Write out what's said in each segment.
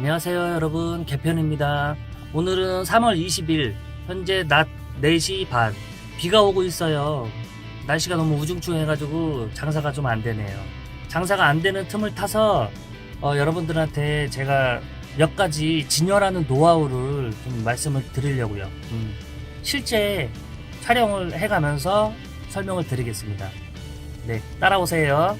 안녕하세요 여러분. 개편입니다. 오늘은 3월 20일 현재 낮 4시 반. 비가 오고 있어요. 날씨가 너무 우중충해 가지고 장사가 좀 안 되네요. 장사가 안 되는 틈을 타서 어, 여러분들한테 제가 몇 가지 진열하는 노하우를 좀 말씀을 드리려고요. 음, 실제 촬영을 해가면서 설명을 드리겠습니다. 네 따라오세요.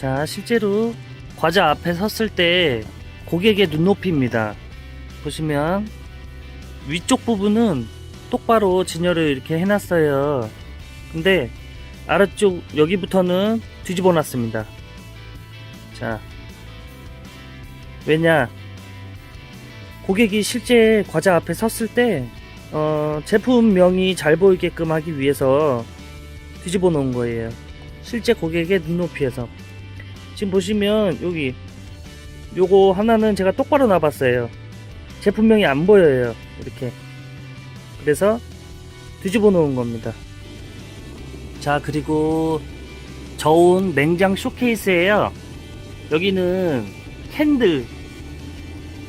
자 실제로 과자 앞에 섰을 때 고객의 눈높이입니다. 보시면 위쪽 부분은 똑바로 진열을 이렇게 해놨어요. 근데 아래쪽 여기부터는 뒤집어 놨습니다. 자, 왜냐? 고객이 실제 과자 앞에 섰을 때 어, 제품명이 잘 보이게끔 하기 위해서 뒤집어 놓은 거예요. 실제 고객의 눈높이에서. 지금 보시면 여기 요거 하나는 제가 똑바로 놔봤어요. 제품명이 안 보여요 이렇게. 그래서 뒤집어 놓은 겁니다. 자 그리고 저온 냉장 쇼케이스에요. 여기는 캔들.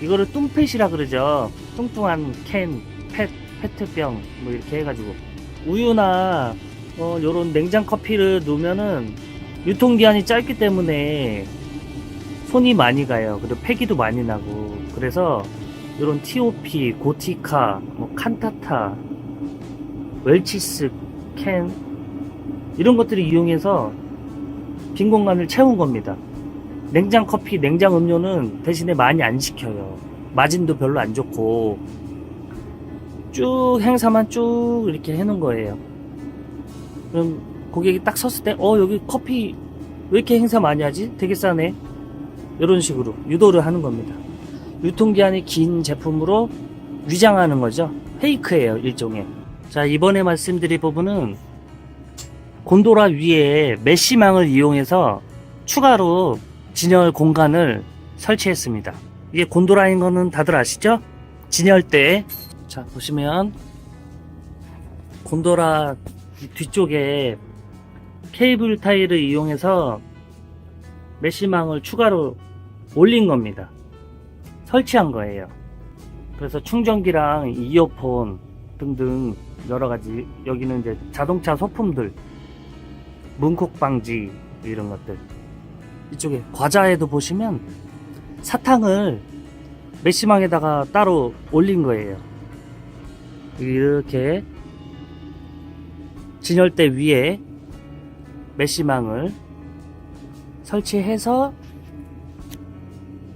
이거를 뚱펫이라 그러죠. 뚱뚱한 캔, 펫, 페트병 뭐 이렇게 해가지고. 우유나 어, 요런 냉장 커피를 놓으면은 유통기한이 짧기 때문에 손이 많이 가요. 그리고 폐기도 많이 나고. 그래서 이런 TOP, 고티카, 뭐 칸타타, 웰치스 캔 이런 것들을 이용해서 빈 공간을 채운 겁니다. 냉장 커피, 냉장 음료는 대신에 많이 안 시켜요. 마진도 별로 안 좋고 쭉 행사만 쭉 이렇게 해놓은 거예요. 그럼 고객이 딱 섰을 때, 어, 여기 커피 왜 이렇게 행사 많이 하지? 되게 싸네. 이런 식으로 유도를 하는 겁니다. 유통기한이 긴 제품으로 위장하는 거죠. 페이크예요, 일종의. 자, 이번에 말씀드릴 부분은 곤도라 위에 메쉬망을 이용해서 추가로 진열 공간을 설치했습니다. 이게 곤도라인 거는 다들 아시죠? 진열대. 자, 보시면 곤도라 뒤쪽에 케이블 타일을 이용해서 메시망을 추가로 올린 겁니다. 설치한 거예요. 그래서 충전기랑 이어폰 등등 여러 가지 여기는 이제 자동차 소품들 문콕 방지 이런 것들 이쪽에 과자에도 보시면 사탕을 메시망에다가 따로 올린 거예요. 이렇게 진열대 위에 메시망을 설치해서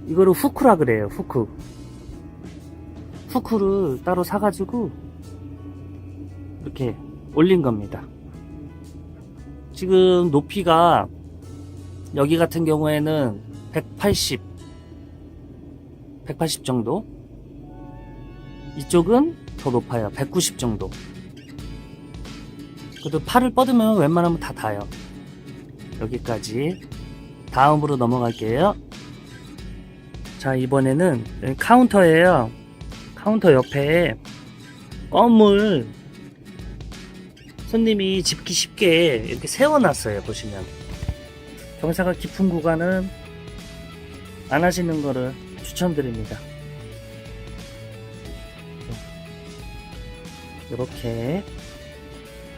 이거를 후크라 그래요 후크. 후크를 따로 사가지고 이렇게 올린 겁니다. 지금 높이가 여기 같은 경우에는 180 180 정도? 이쪽은 더 높아요. 190 정도. 그래도 팔을 뻗으면 웬만하면 다 닿아요 여기까지 다음으로 넘어갈게요. 자 이번에는 카운터예요. 카운터 옆에 껌을 손님이 집기 쉽게 이렇게 세워놨어요 보시면. 경사가 깊은 구간은 안 하시는 거를 추천드립니다. 이렇게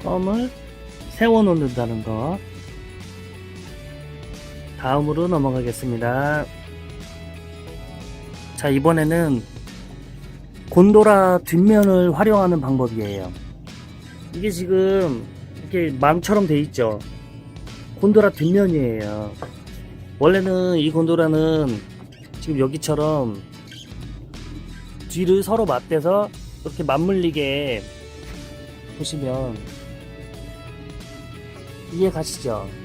껌을 세워 놓는다는 거 다음으로 넘어가겠습니다. 자, 이번에는 곤도라 뒷면을 활용하는 방법이에요. 이게 지금 이렇게 망처럼 돼 있죠. 곤도라 뒷면이에요. 원래는 이 곤도라는 지금 여기처럼 뒤를 서로 맞대서 이렇게 맞물리게 보시면 이해 가시죠?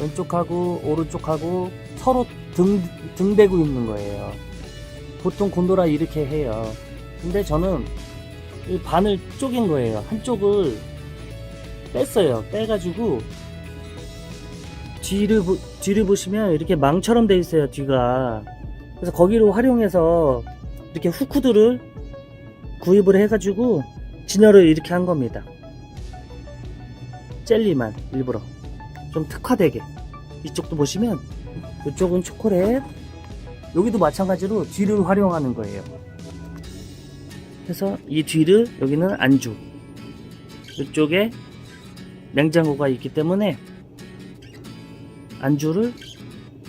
왼쪽하고 오른쪽하고 서로 등, 등대고 있는 거예요. 보통 곤도라 이렇게 해요. 근데 저는 이 반을 쪼갠 거예요. 한쪽을 뺐어요. 빼가지고 뒤를, 보- 뒤를 보시면 이렇게 망처럼 돼 있어요. 뒤가. 그래서 거기로 활용해서 이렇게 후크들을 구입을 해가지고 진열을 이렇게 한 겁니다. 젤리만 일부러 좀 특화되게 이쪽도 보시면 이쪽은 초콜릿 여기도 마찬가지로 뒤를 활용하는 거예요. 그래서 이 뒤를 여기는 안주, 이쪽에 냉장고가 있기 때문에 안주를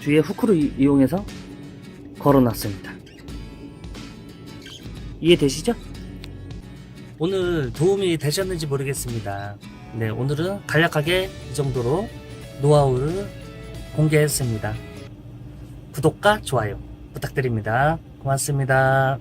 뒤에 후크를 이- 이용해서 걸어놨습니다. 이해되시죠? 오늘 도움이 되셨는지 모르겠습니다. 네, 오늘은 간략하게 이 정도로 노하우를 공개했습니다. 구독과 좋아요 부탁드립니다. 고맙습니다.